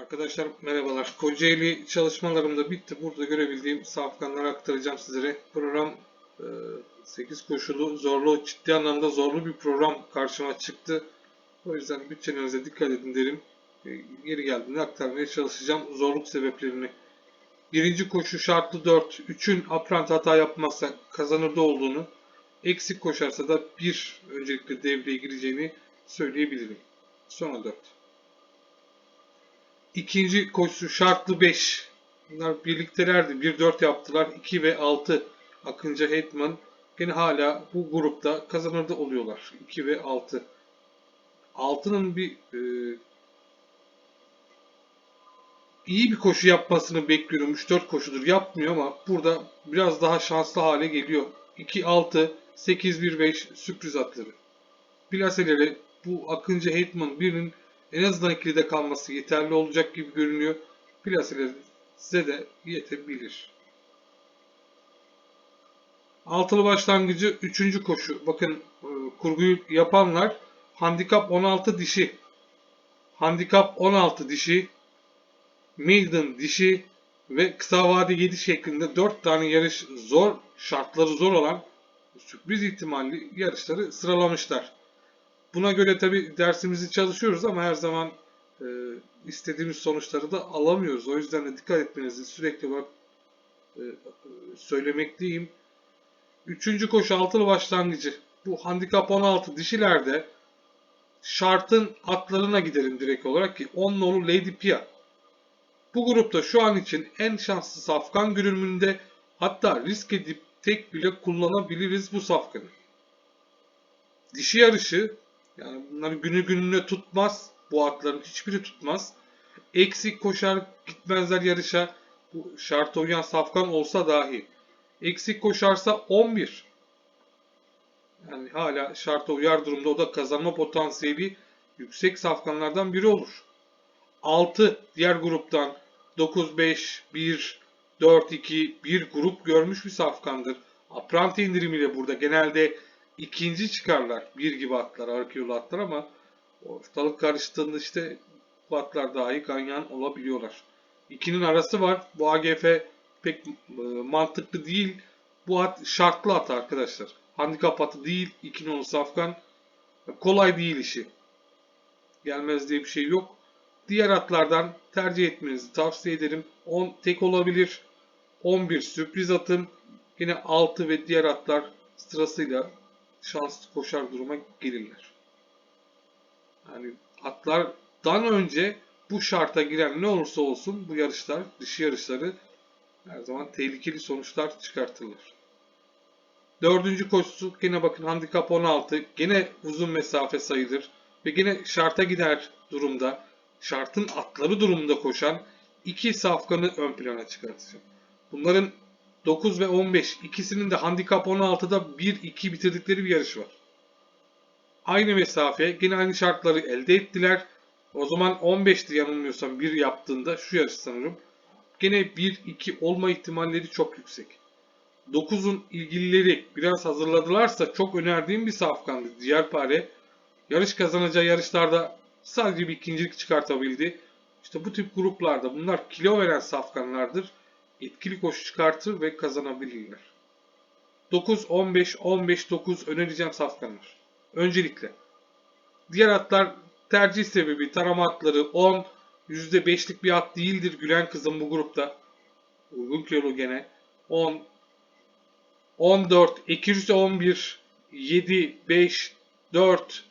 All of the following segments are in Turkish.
Arkadaşlar merhabalar. Kocaeli çalışmalarım da bitti. Burada görebildiğim safkanları aktaracağım sizlere. Program e, 8 koşulu, zorlu, ciddi anlamda zorlu bir program karşıma çıktı. O yüzden bütçelerinize dikkat edin derim. E, Geri geldiğinde aktarmaya çalışacağım zorluk sebeplerini. Birinci koşu şartlı 4. 3'ün aprant hata yapmazsa kazanırda olduğunu, eksik koşarsa da 1 öncelikle devreye gireceğini söyleyebilirim. Sonra 4. İkinci koşu şartlı 5. Bunlar birliktelerdi. 1-4 yaptılar. 2 ve 6 Akıncı Hetman gene hala bu grupta kazanırda oluyorlar. 2 ve 6. 6'nın bir e, iyi bir koşu yapmasını bekliyorum. 3-4 koşudur yapmıyor ama burada biraz daha şanslı hale geliyor. 2-6, 8-1-5 sürpriz atları. Plaseleri bu Akıncı Hetman birinin en azından ikilide kalması yeterli olacak gibi görünüyor. Plaseler size de yetebilir. Altılı başlangıcı 3. koşu. Bakın e, kurguyu yapanlar handikap 16 dişi. Handikap 16 dişi. Maiden dişi ve kısa vade 7 şeklinde 4 tane yarış zor, şartları zor olan sürpriz ihtimalli yarışları sıralamışlar. Buna göre tabi dersimizi çalışıyoruz ama her zaman e, istediğimiz sonuçları da alamıyoruz. O yüzden de dikkat etmenizi sürekli e, e, söylemekteyim. Üçüncü koşu altılı başlangıcı. Bu handikap 16 dişilerde şartın atlarına gidelim direkt olarak ki 10 nolu Lady Pia. Bu grupta şu an için en şanslı safkan görünümünde hatta risk edip tek bile kullanabiliriz bu safkanı. Dişi yarışı yani bunları günü gününe tutmaz. Bu atların hiçbiri tutmaz. Eksik koşar gitmezler yarışa. Bu şarta uyan safkan olsa dahi. Eksik koşarsa 11. Yani hala şarta uyar durumda o da kazanma potansiyeli yüksek safkanlardan biri olur. 6 diğer gruptan 9 5 1 4 2 bir grup görmüş bir safkandır. Apranti indirimiyle burada genelde ikinci çıkarlar. Bir gibi atlar, arkeolu atlar ama ortalık karıştığında işte bu atlar dahi ganyan olabiliyorlar. İkinin arası var. Bu AGF pek e, mantıklı değil. Bu at şartlı at arkadaşlar. Handikap atı değil. İki nolu safkan. Kolay değil işi. Gelmez diye bir şey yok. Diğer atlardan tercih etmenizi tavsiye ederim. 10 tek olabilir. 11 sürpriz atım. Yine 6 ve diğer atlar sırasıyla şanslı koşar duruma gelirler. Yani atlardan önce bu şarta giren ne olursa olsun bu yarışlar, dişi yarışları her zaman tehlikeli sonuçlar çıkartırlar. Dördüncü koşusu gene bakın handikap 16. Gene uzun mesafe sayılır. Ve gene şarta gider durumda. Şartın atları durumunda koşan iki safkanı ön plana çıkartacağım. Bunların 9 ve 15 ikisinin de handikap 16'da 1-2 bitirdikleri bir yarış var. Aynı mesafe yine aynı şartları elde ettiler. O zaman 15'ti yanılmıyorsam bir yaptığında şu yarış sanırım. Gene 1-2 olma ihtimalleri çok yüksek. 9'un ilgilileri biraz hazırladılarsa çok önerdiğim bir safkandı. Diğer pare yarış kazanacağı yarışlarda sadece bir ikincilik çıkartabildi. İşte bu tip gruplarda bunlar kilo veren safkanlardır etkili koşu çıkartır ve kazanabilirler. 9, 15, 15, 9 önereceğim safkanlar. Öncelikle. Diğer atlar tercih sebebi tarama atları 10, %5'lik bir at değildir Gülen kızım bu grupta. Uygun kilolu gene. 10, 14, 211, 7, 5, 4,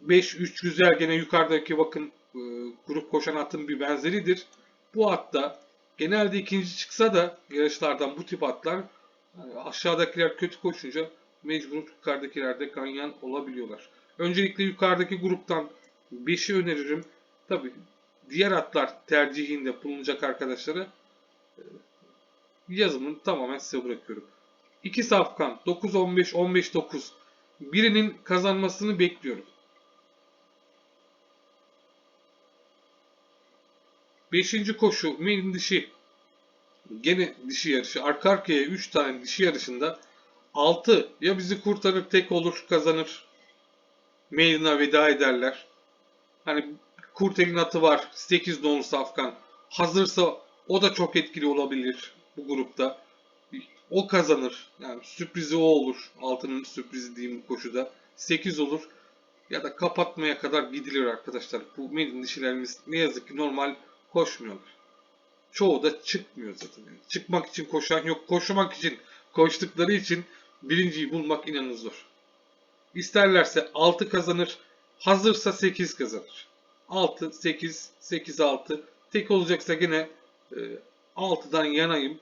5, 3 güzel gene yukarıdaki bakın e, grup koşan atın bir benzeridir. Bu atta Genelde ikinci çıksa da yarışlardan bu tip atlar aşağıdakiler kötü koşunca mecbur yukarıdakilerde ganyan olabiliyorlar. Öncelikle yukarıdaki gruptan 5'i öneririm. Tabi diğer atlar tercihinde bulunacak arkadaşlara e, yazımını tamamen size bırakıyorum. 2 safkan 9-15 15-9 birinin kazanmasını bekliyorum. Beşinci koşu Milin dişi. Gene dişi yarışı. Arka arkaya 3 tane dişi yarışında 6 ya bizi kurtarır tek olur kazanır. Maiden'a veda ederler. Hani Kurtel'in atı var. 8 nolu Safkan. Hazırsa o da çok etkili olabilir bu grupta. O kazanır. Yani sürprizi o olur. Altının sürprizi diyeyim bu koşuda. 8 olur. Ya da kapatmaya kadar gidilir arkadaşlar. Bu medin dişilerimiz ne yazık ki normal koşmuyorlar. Çoğu da çıkmıyor zaten. Yani çıkmak için koşan yok. Koşmak için koştukları için birinciyi bulmak inanın zor. İsterlerse 6 kazanır. Hazırsa 8 kazanır. 6, 8, 8, 6. Tek olacaksa gene e, 6'dan yanayım.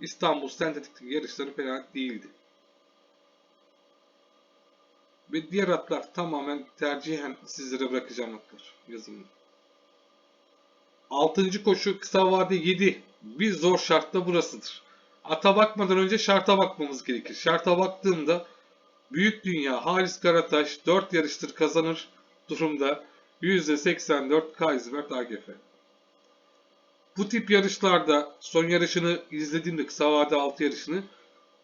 İstanbul sentetik yarışları fena değildi. Ve diğer atlar tamamen tercihen sizlere bırakacağım atlar yazımını. 6. koşu kısa vade 7. Bir zor şartta burasıdır. Ata bakmadan önce şarta bakmamız gerekir. Şarta baktığımda Büyük Dünya Halis Karataş 4 yarıştır kazanır durumda %84 Kaysbert AGF. Bu tip yarışlarda son yarışını izlediğimde kısa vade 6 yarışını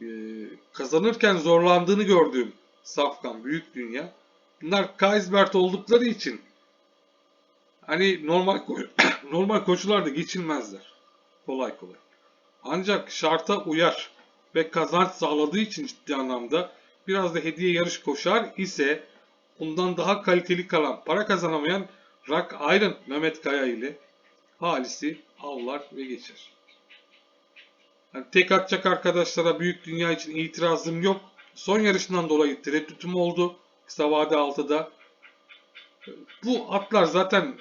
e, kazanırken zorlandığını gördüğüm Safkan Büyük Dünya. Bunlar Kaysbert oldukları için hani normal normal koşularda geçilmezler. Kolay kolay. Ancak şarta uyar ve kazanç sağladığı için ciddi anlamda biraz da hediye yarış koşar ise bundan daha kaliteli kalan, para kazanamayan Rock Iron Mehmet Kaya ile Halis'i avlar ve geçer. Yani tek atacak arkadaşlara büyük dünya için itirazım yok. Son yarışından dolayı tereddütüm oldu. Kısa vade 6'da. Bu atlar zaten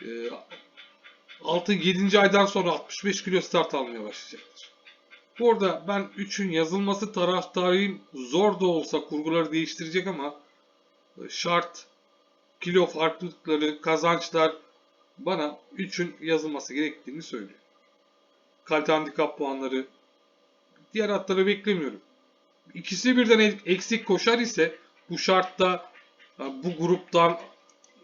6-7. aydan sonra 65 kilo start almaya başlayacaktır. Burada ben 3'ün yazılması taraftarıyım. Zor da olsa kurguları değiştirecek ama e, şart, kilo farklılıkları, kazançlar bana 3'ün yazılması gerektiğini söylüyor. Kalite handikap puanları diğer atları beklemiyorum. İkisi birden e- eksik koşar ise bu şartta e, bu gruptan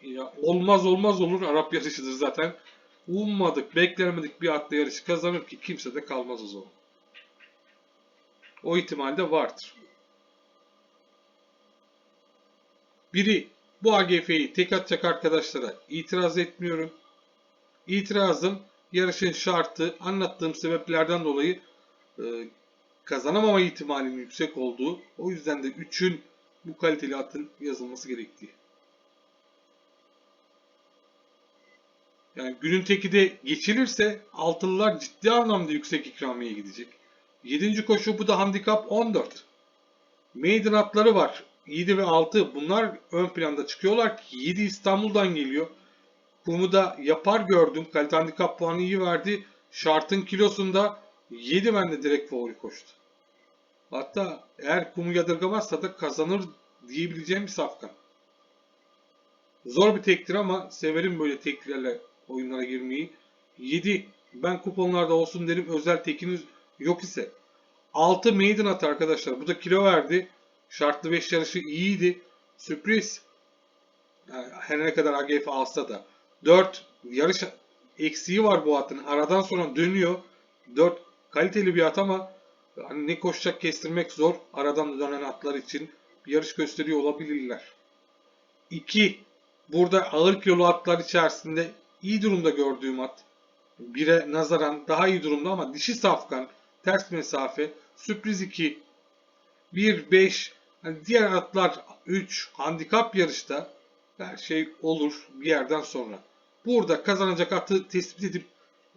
ya olmaz olmaz olur. Arap yarışıdır zaten. Ummadık, beklemedik bir atla yarışı kazanır ki kimse de kalmaz o zaman. O ihtimal de vardır. Biri bu AGF'yi tek atacak arkadaşlara itiraz etmiyorum. İtirazım yarışın şartı anlattığım sebeplerden dolayı e, kazanamama ihtimalinin yüksek olduğu. O yüzden de 3'ün bu kaliteli atın yazılması gerektiği. Yani günün teki de geçilirse altılılar ciddi anlamda yüksek ikramiye gidecek. 7. koşu bu da handikap 14. Maiden atları var. 7 ve 6 bunlar ön planda çıkıyorlar ki 7 İstanbul'dan geliyor. Kumu da yapar gördüm. Kalite handikap puanı iyi verdi. Şartın kilosunda 7 bende direkt favori koştu. Hatta eğer kumu yadırgamazsa da kazanır diyebileceğim bir safkan. Zor bir tektir ama severim böyle teklerle oyunlara girmeyi. 7 ben kuponlarda olsun derim özel tekiniz yok ise 6 maiden at arkadaşlar. Bu da kilo verdi. Şartlı 5 yarışı iyiydi. Sürpriz. Yani her ne kadar AGF alsa da. 4 yarış eksiği var bu atın. Aradan sonra dönüyor. 4 kaliteli bir at ama hani ne koşacak kestirmek zor. Aradan dönen atlar için bir yarış gösteriyor olabilirler. 2 burada ağır kilolu atlar içerisinde iyi durumda gördüğüm at. 1'e nazaran daha iyi durumda ama dişi safkan ters mesafe sürpriz 2 1 5 hani diğer atlar 3 handikap yarışta her şey olur bir yerden sonra. Burada kazanacak atı tespit edip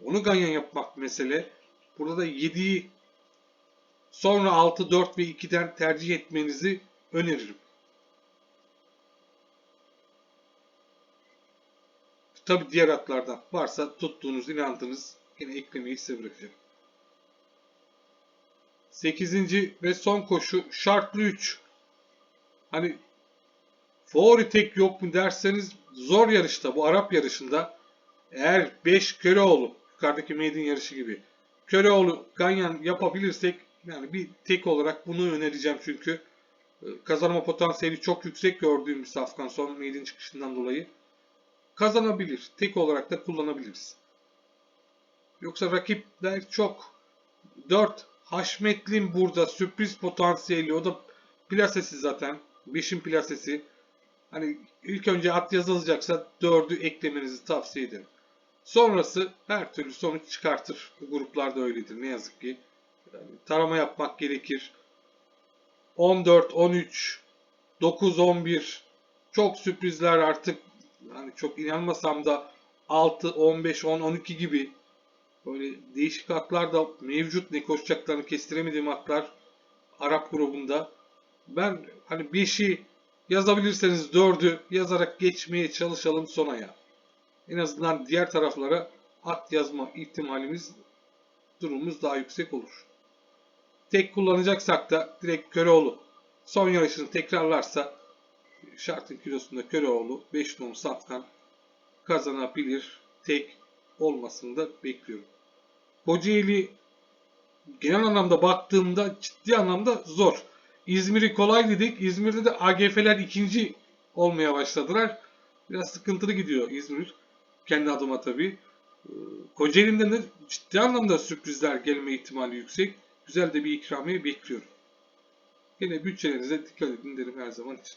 onu ganyan yapmak mesele. Burada da 7'yi sonra 6, 4 ve 2'den tercih etmenizi öneririm. Tabi diğer atlardan varsa tuttuğunuz, inandığınız yine eklemeyi size bırakacağım. 8. ve son koşu şartlı 3. Hani favori tek yok mu derseniz zor yarışta bu Arap yarışında eğer 5 Köleoğlu yukarıdaki maiden yarışı gibi Köleoğlu Ganyan yapabilirsek yani bir tek olarak bunu önereceğim çünkü e, kazanma potansiyeli çok yüksek gördüğüm bir safkan son maiden çıkışından dolayı kazanabilir. Tek olarak da kullanabiliriz. Yoksa rakipler çok. 4 Haşmetlim burada sürpriz potansiyeli. O da plasesi zaten. 5'in plasesi. Hani ilk önce at yazılacaksa 4'ü eklemenizi tavsiye ederim. Sonrası her türlü sonuç çıkartır. Bu gruplarda öyledir ne yazık ki. Yani tarama yapmak gerekir. 14, 13, 9, 11 çok sürprizler artık yani çok inanmasam da 6, 15, 10, 12 gibi böyle değişik atlar da mevcut ne koşacaklarını kestiremediğim atlar Arap grubunda. Ben hani 5'i yazabilirseniz 4'ü yazarak geçmeye çalışalım sona ya. En azından diğer taraflara at yazma ihtimalimiz durumumuz daha yüksek olur. Tek kullanacaksak da direkt Köroğlu. Son yarışını tekrarlarsa şartın kilosunda Köroğlu 5 nom Safkan kazanabilir. Tek olmasını da bekliyorum. Kocaeli genel anlamda baktığımda ciddi anlamda zor. İzmir'i kolay dedik. İzmir'de de AGF'ler ikinci olmaya başladılar. Biraz sıkıntılı gidiyor İzmir. Kendi adıma tabii. Ee, Kocaeli'nde de ciddi anlamda sürprizler gelme ihtimali yüksek. Güzel de bir ikramiye bekliyorum. Yine bütçelerinize dikkat edin derim her zaman için.